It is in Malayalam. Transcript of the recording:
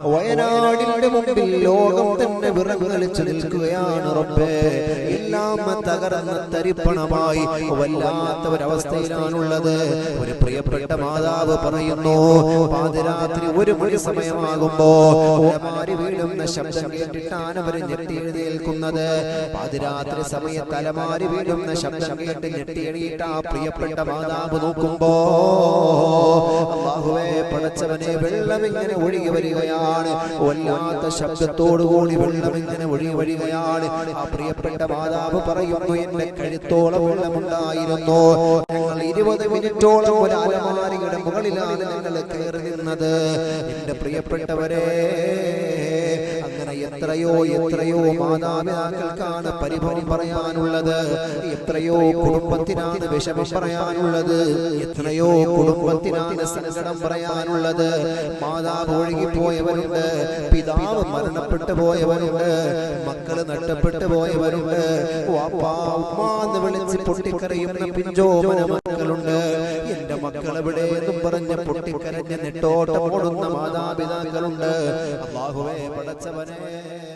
വയനാടിന്റെ മുമ്പിൽ ലോകം തന്നെ വിറങ്ങലിച്ചു നിൽക്കുകയാണ് റബ്ബേ. എല്ലാം തകർന്ന തരിപ്പണമായി വല്ലാത്ത ഒരവസ്ഥയിലാണുള്ളത് ഒരു പ്രിയപ്പെട്ട മാതാവ് പറയുന്നു പാതിരാത്രി ഒരു മണി സമയമാകുമ്പോ വീടും ശബ്ദം കേട്ടിട്ടാണ് അവർ ഞെട്ടി എഴുന്നേൽക്കുന്നത് പാതിരാത്രി സമയത്ത് അലമാരി വീഴുന്ന ശബ്ദം കേട്ട് ഞെട്ടി എഴുതിയിട്ട് ആ പ്രിയപ്പെട്ട മാതാവ് നോക്കുമ്പോ പടച്ചവനെ വെള്ളം ഇങ്ങനെ ഒഴുകി വരികയാണ്. വല്ലാത്ത ശബ്ദത്തോടുകൂടി വെള്ളം ഇങ്ങനെ ഒഴുകി വരികയാണ്. ആ പ്രിയപ്പെട്ട മാതാവ് പറയുന്നു എന്റെ കഴുത്തോളം വെള്ളമുണ്ടായിരുന്നു. ഞങ്ങൾ ഇരുപത് മിനിറ്റോളം ഒരു മുകളിലാണ് ഞങ്ങൾ കയറി നിന്നത്. എന്റെ പ്രിയപ്പെട്ടവരെ എത്രയോ എത്രയോ മാതാപിതാക്കൾക്കാണ് പരിഭവം പറയാനുള്ളത്. എത്രയോ കുടുംബത്തിനാണ് വിഷമം പറയാനുള്ളത്. എത്രയോ കുടുംബത്തിനാണ് സങ്കടം പറയാനുള്ളത്. മാതാവ് ഒഴുകിപ്പോയവരുണ്ട് പിതാവ് മരണപ്പെട്ടു പോയവരുണ്ട് മക്കൾ നഷ്ടപ്പെട്ടു പോയവരുണ്ട്. എന്ന് വിളിച്ച് പൊട്ടിക്കറിയുന്ന പിഞ്ചോമന മക്കളുണ്ട്. എന്റെ മക്കൾ എവിടെ എന്നും പറഞ്ഞ് പൊട്ടിക്കരഞ്ഞ് നെട്ടോട്ടം ഓടുന്ന മാതാപിതാക്കളുണ്ട്. അള്ളാഹുവേ പടച്ചവനെ.